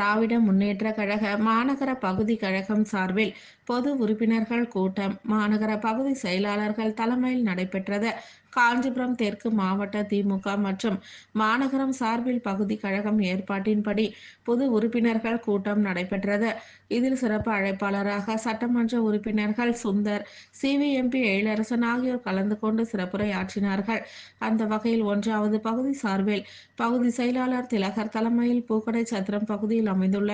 திராவிட முன்னேற்ற கழக மாநகர பகுதி கழகம் சார்பில் பொது உறுப்பினர்கள் கூட்டம். மாநகர பகுதி செயலாளர்கள் தலைமையில் நடைபெற்றது. காஞ்சிபுரம் தெற்கு மாவட்ட திமுக மற்றும் மாநகரம் சார்பில் பகுதி கழகம் ஏற்பாட்டின்படி பொது உறுப்பினர்கள் கூட்டம் நடைபெற்றது. இதில் சிறப்பு அழைப்பாளராக சட்டமன்ற உறுப்பினர்கள் சுந்தர் சிவிஎம்பி எழிலரசன் ஆகியோர் கலந்து கொண்டு சிறப்புரையாற்றினார்கள். அந்த வகையில் ஒன்றாவது பகுதி சார்பில் பகுதி செயலாளர் திலகர் தலைமையில் பூக்கடை சத்திரம் பகுதியில் அமைந்துள்ள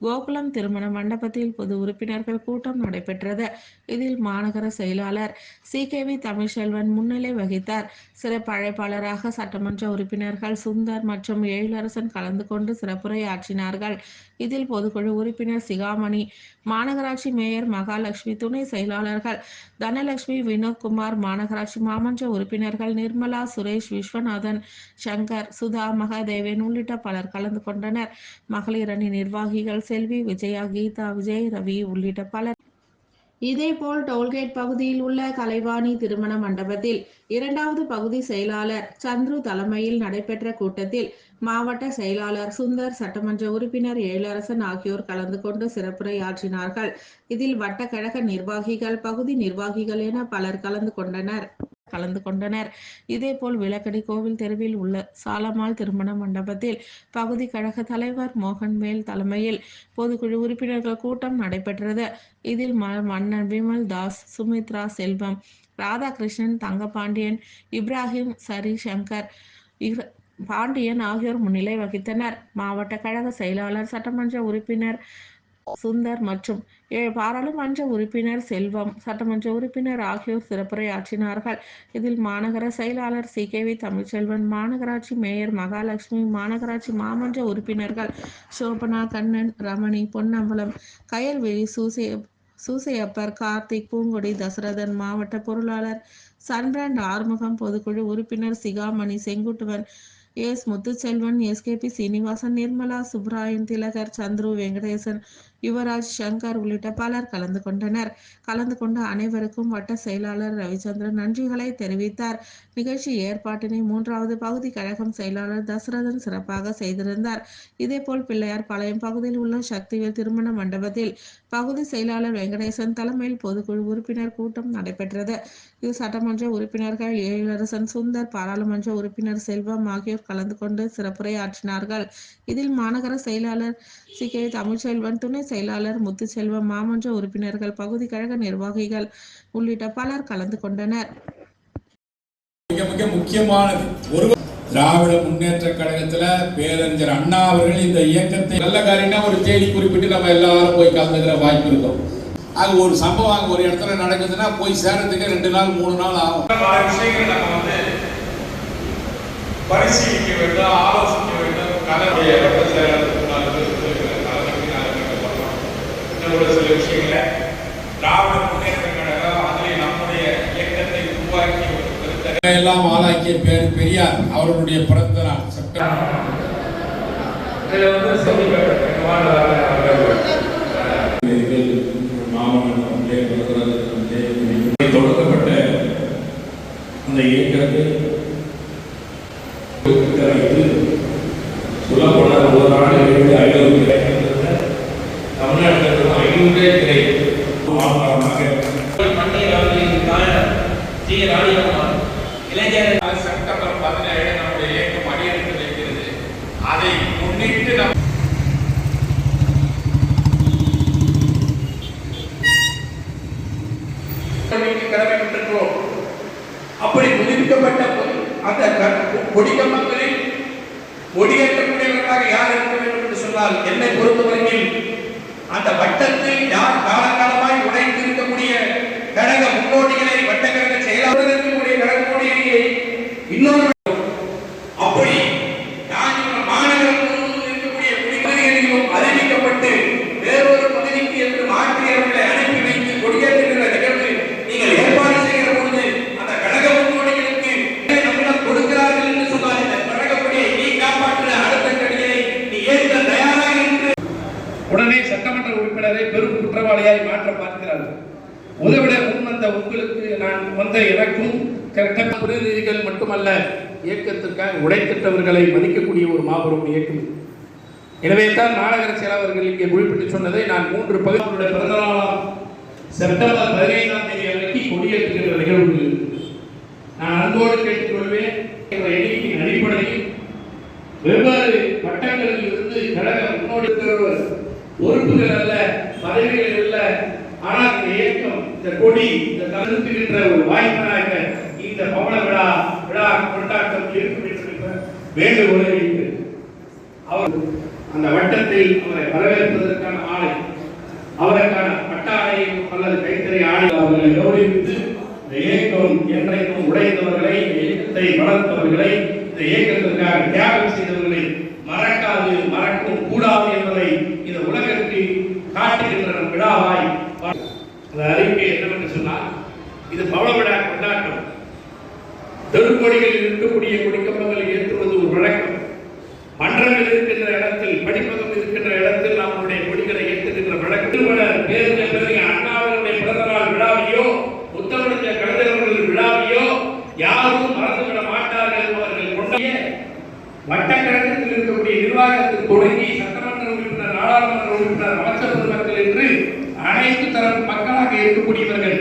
கோகுலம் திருமண மண்டபத்தில் பொது உறுப்பினர்கள் கூட்டம் நடைபெற்றது. இதில் மாநகர செயலாளர் சி. கே. வி. தமிழ்செல்வன் முன்னிலை வகித்தார். சிறப்பு அழைப்பாளராக சட்டமன்ற உறுப்பினர்கள் சுந்தர் மற்றும் எழிலரசன் கலந்து கொண்டு சிறப்புரையாற்றினார்கள். இதில் பொதுக்குழு உறுப்பினர் சிகாமணி மாநகராட்சி மேயர் மகாலட்சுமி துணை செயலாளர்கள் தனலட்சுமி வினோத்குமார் மாநகராட்சி மாமன்ற உறுப்பினர்கள் நிர்மலா சுரேஷ் விஸ்வநாதன் சங்கர் சுதா மகாதேவன் உள்ளிட்ட பலர் கலந்து கொண்டனர். மகளிர் அணி நிர்வாகிகள் செல்வி விஜயா கீதா விஜய் ரவி உள்ளிட்ட பலர். இதேபோல் டோல்கேட் பகுதியில் உள்ள கலைவாணி திருமண மண்டபத்தில் இரண்டாவது பகுதி செயலாளர் சந்துரு தலைமையில் நடைபெற்ற கூட்டத்தில் மாவட்ட செயலாளர் சுந்தர் சட்டமன்ற உறுப்பினர் எழிலரசன் ஆகியோர் கலந்து கொண்டு சிறப்புரையாற்றினார்கள். இதில் வட்டக்கழக நிர்வாகிகள் பகுதி நிர்வாகிகள் என பலர் கலந்து கொண்டனர். கலந்து கொண்டனர். இதேபோல் விளக்கடி கோவில் தெருவில் உள்ள சாலமாள் திருமண மண்டபத்தில் பகுதி கழக தலைவர் மோகன்மேல் தலைமையில் பொதுக்குழு உறுப்பினர்கள் கூட்டம் நடைபெற்றது. இதில் ம- மன்னன் விமல் தாஸ் சுமித்ரா செல்வம் ராதாகிருஷ்ணன் தங்கபாண்டியன் இப்ராஹிம் சரி சங்கர் பாண்டியன் ஆகியோர் முன்னிலை வகித்தனர். மாவட்ட கழக செயலாளர் சட்டமன்ற உறுப்பினர் சுந்தர் மற்றும் ஏ- பாராளுமன்ற உறுப்பினர் செல்வம் சட்டமன்ற உறுப்பினர் ஆகியோர் சிறப்புரையாற்றினார்கள். இதில் மாநகர செயலாளர் சி. கே. வி. தமிழ்ச்செல்வன் மாநகராட்சி மேயர் மகாலட்சுமி மாநகராட்சி மாமன்ற உறுப்பினர்கள் சோபனா கண்ணன் ரமணி பொன்னம்பலம் கயல்விழி சூசே சூசையப்பர் கார்த்திக் பூங்கொடி தசரதன் மாவட்ட பொருளாளர் சன்பிராண்ட் ஆறுமுகம் பொதுக்குழு உறுப்பினர் சிகாமணி செங்குட்டுவன் எஸ் முத்துச்செல்வன் எஸ்கேபி சீனிவாசன் நிர்மலா சுப்ராயன் திலகர் சந்துரு வெங்கடேசன் யுவராஜ் சங்கர் உள்ளிட்ட பலர் கலந்து கொண்டனர். கலந்து கொண்ட அனைவருக்கும் வட்ட செயலாளர் ரவிச்சந்திரன் நன்றிகளை தெரிவித்தார். நிகழ்ச்சி ஏற்பாட்டினை மூன்றாவது பகுதி கழகம் செயலாளர் தசரதன் சிறப்பாக செய்திருந்தார். இதேபோல் பிள்ளையார் பாளையம் பகுதியில் உள்ள சக்திவேல் திருமண மண்டபத்தில் பகுதி செயலாளர் வெங்கடேசன் தலைமையில் பொதுக்குழு உறுப்பினர் கூட்டம் நடைபெற்றது. இது சட்டமன்ற உறுப்பினர்கள் எழிலரசன் சுந்தர் பாராளுமன்ற உறுப்பினர் செல்வம் ஆகியோர் கலந்து கொண்டு சிறப்புரையாற்றினார்கள். இதில் மாநகர செயலாளர் சி. கே. தமிழ்ச்செல்வன் துணை செயலாளர் முத்துச்செல்வம் மாமன்ற உறுப்பினர்கள் பகுதி கழக நிர்வாகிகள் உள்ளிட்ட பலர் கலந்து கொண்டனர். மிக மிக முக்கியமானது ஒரு திராவிட முன்னேற்ற கழகத்துல பேரறிஞர் அண்ணா அவர்கள் இந்த இயக்கத்தை நல்ல காரியம்னா ஒரு தேதி குறிப்பிட்டு நம்ம எல்லாரும் போய் கலந்துக்கிற வாய்ப்பு இருக்கும். அது ஒரு சம்பவம் ஒரு இடத்துல நடக்குதுன்னா போய் சேரத்துக்கு ரெண்டு நாள் மூணு நாள் ஆகும் பல விஷயங்கள் நம்ம வந்து பரிசீலிக்க வேண்டும் ஆலோசிக்க வேண்டும். கலருடைய இன்னும் ஒரு சில விஷயங்களை. திராவிட முன்னேற்ற கழகம் அதில் நம்முடைய இயக்கத்தை உருவாக்கி ஒரு பெருத்த எல்லாம் ஆளாக்கிய பேர் பெரியார். அவர்களுடைய பிறந்த நாள் செப்டம்பர். இதில் வந்து பிரதமத்திலே தொடங்கப்பட்ட அந்த இயக்கத்தை சொல்லப்போனால் ஒரு நாடுகளுக்கு ஐநூறு கிடைக்கின்றன தமிழ்நாட்டில் ஐநூறே கிடைக்கும் இளைஞர் செப்டம்பர் பதினேழு நம்முடைய இயக்கம் அடியெடுத்து வைக்கிறது. அதை முன்னிட்டு நம் கடமைக்கு அப்படி புதுப்பிக்கப்பட்ட அந்த அந்த க- கொடியேற்ற கொடியேற்றக்கூடியவர்களாக யார் இருக்க வேண்டும் என்று சொன்னால் என்னை பொறுத்தவரையில் அந்த வட்டத்தில் யார் காலகாலமாய் உடைந்து இருக்கக்கூடிய கழக முன்னோடிகளை வட்டக்கழக செயலாளர் இருக்கக்கூடிய கழக முன்னோடியை இன்னொரு வந்த நான் வந்த எனக்கும் கரெக்டாக பிரதிநிதிகள் மட்டுமல்ல இயக்கத்திற்காக உடைத்திட்டவர்களை மதிக்கக்கூடிய ஒரு மாபெரும் இயக்கம் எனவே தான் நாடகரசியல் அவர்கள் இங்கே குறிப்பிட்டு சொன்னதை நான் மூன்று பகுதிகளுடைய பிறந்தநாளாம் செப்டம்பர் பதினைந்தாம் இந்த கொடி இந்த தருத்துகின்ற ஒரு வாய்ப்பாக இந்த பவள விழா விழா கொண்டாட்டம் இருக்கும் என்று வேண்டுகோளை வைத்து அவர் அந்த வட்டத்தில் அவரை வரவேற்பதற்கான ஆலை அவருக்கான பட்ட அல்லது கைத்தறி ஆணை அவர்களை கௌரவித்து இந்த இயக்கம் என்றைக்கும் உடைந்தவர்களை இயக்கத்தை வளர்த்தவர்களை இந்த இயக்கத்திற்காக தியாகம் செய்தவர்களை மறக்காது மறக்கவும் கூடாது என்பதை இந்த உலகிற்கு காட்டுகின்ற நம் விழாவாய் அந்த அறிக்கை என்னவென்று சொன்னால் இது பவள கொண்டாட்டம். தெருக்கொடிகளில் இருக்கக்கூடிய கொடிக்கம்பங்களை ஏற்றுவது ஒரு வழக்கம். மன்றங்கள் இருக்கின்ற இடத்தில் படிப்பகம் இருக்கின்ற இடத்தில் நம்முடைய கொடிகளை ஏற்றுகின்ற வழக்கம். திருமண பேருந்த பிறகு அண்ணாவினுடைய பிறந்தநாள் விழாவையோ முத்தமிழஞ்ச கலைஞர்கள் விழாவையோ யாரும் மறந்துவிட மாட்டார்கள் அவர்கள் கொண்டாடிய வட்டக்கழகத்தில் இருக்கக்கூடிய நிர்வாகத்தில் தொடங்கி சட்டமன்ற உறுப்பினர் நாடாளுமன்ற உறுப்பினர் அமைச்சர் மக்கள் என்று அனைத்து தரப்பு மக்களாக இருக்கக்கூடியவர்கள்.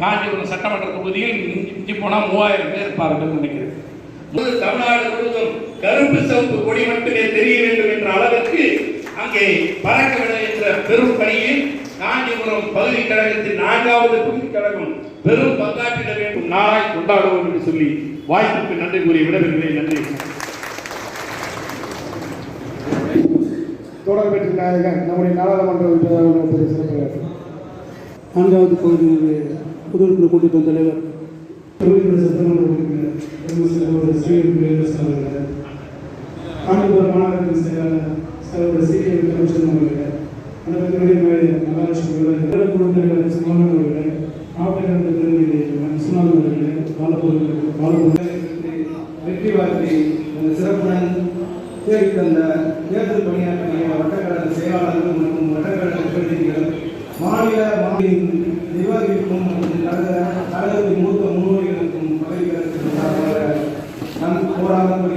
காஞ்சிபுரம் சட்டமன்ற தொகுதியில் இஞ்சி போனால் மூவாயிரம் பேர் இருப்பார்கள் நினைக்கிறேன். தமிழ்நாடு முழுவதும் கருப்பு சிவப்பு கொடி மட்டுமே தெரிய வேண்டும் என்ற அளவிற்கு அங்கே பறக்க விட என்ற பெரும் பணியில் காஞ்சிபுரம் பகுதி கழகத்தின் நான்காவது பகுதி கழகம் பெரும் பங்காற்றிட வேண்டும். நாளாய் கொண்டாடுவோம் என்று சொல்லி வாய்ப்புக்கு நன்றி கூறி விடவில்லை நன்றி. தொடர் நாயகன் நம்முடைய நாடாளுமன்ற உறுப்பினர் அவர்கள் நான்காவது பகுதியினுடைய பொது உறுப்பினர் கூட்டத்தின் தலைவர். காஞ்சிபுரம் மாநகரத்தின் செயலாளர் சகோதரர் சி கமிஷன் அவர்கள் அனைவருடைய மகாலட்சுமி குழுவினர் சுமன் அவர்கள் மாவட்ட பிரதிநிதி விஸ்வநாதன் அவர்கள் பாலபுரம் பாலபுரம் வெற்றி வார்த்தை சிறப்புடன் தேடி தந்த தேர்தல் பணியாற்றிய வட்டக்கழக செயலாளர்கள் மற்றும் வட்டக்கழக பிரதிநிதிகள் மாநில மாநில நிர்வாகிகளுக்கும் கழகத்தின் மூத்த முன்னோடிகளுக்கும் பதவிகளுக்கும் நமக்கு நான்